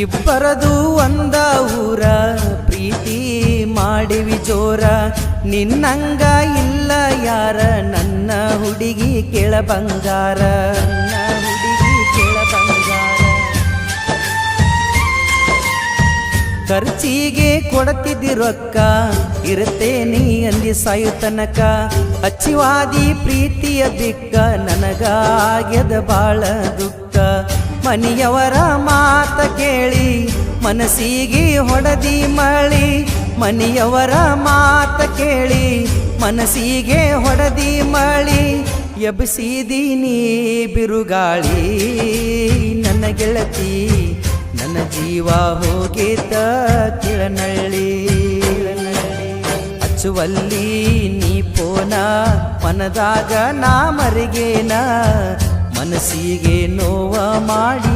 ಇಬ್ಬರದು ಒಂದ ಊರ, ಪ್ರೀತಿ ಮಾಡಿವಿ ಜೋರ. ನಿನ್ನಂಗ ಇಲ್ಲ ಯಾರ, ನನ್ನ ಹುಡುಗಿ ಕೆಳ ಬಂಗಾರ. ಖರ್ಚಿಗೆ ಕೊಡತಿದ್ದಿ ರೊಕ್ಕ, ಇರುತ್ತೆ ನೀ ಅಂದಿ ಸಾಯು ತನಕ. ಅಚ್ಚಿವಾದಿ ಪ್ರೀತಿಯ ದಿಕ್ಕ, ನನಗಾಗ್ಯದ ಬಾಳ ದುಃಖ. ಮನೆಯವರ ಮಾತ ಕೇಳಿ, ಮನಸ್ಸಿಗೆ ಹೊಡೆದಿ ಮಳಿ ಮನೆಯವರ ಮಾತ ಕೇಳಿ, ಮನಸ್ಸಿಗೆ ಹೊಡೆದಿ ಮಳಿ ಎಬ್ಬಿಸಿದೀನಿ ಬಿರುಗಾಳಿ. ನನ್ನ ಗೆಳತಿ, ನನ್ನ ಜೀವ ಹೋಗಿದ್ದ ಕಿಳನಳ್ಳಿ ಹಚ್ಚುವಲ್ಲಿ ನೀ ಪೋನ, ಮನದಾಗ ನಾ ಮರಿಗೇನ, ಮನಸ್ಸಿಗೆ ನೋವ ಮಾಡಿ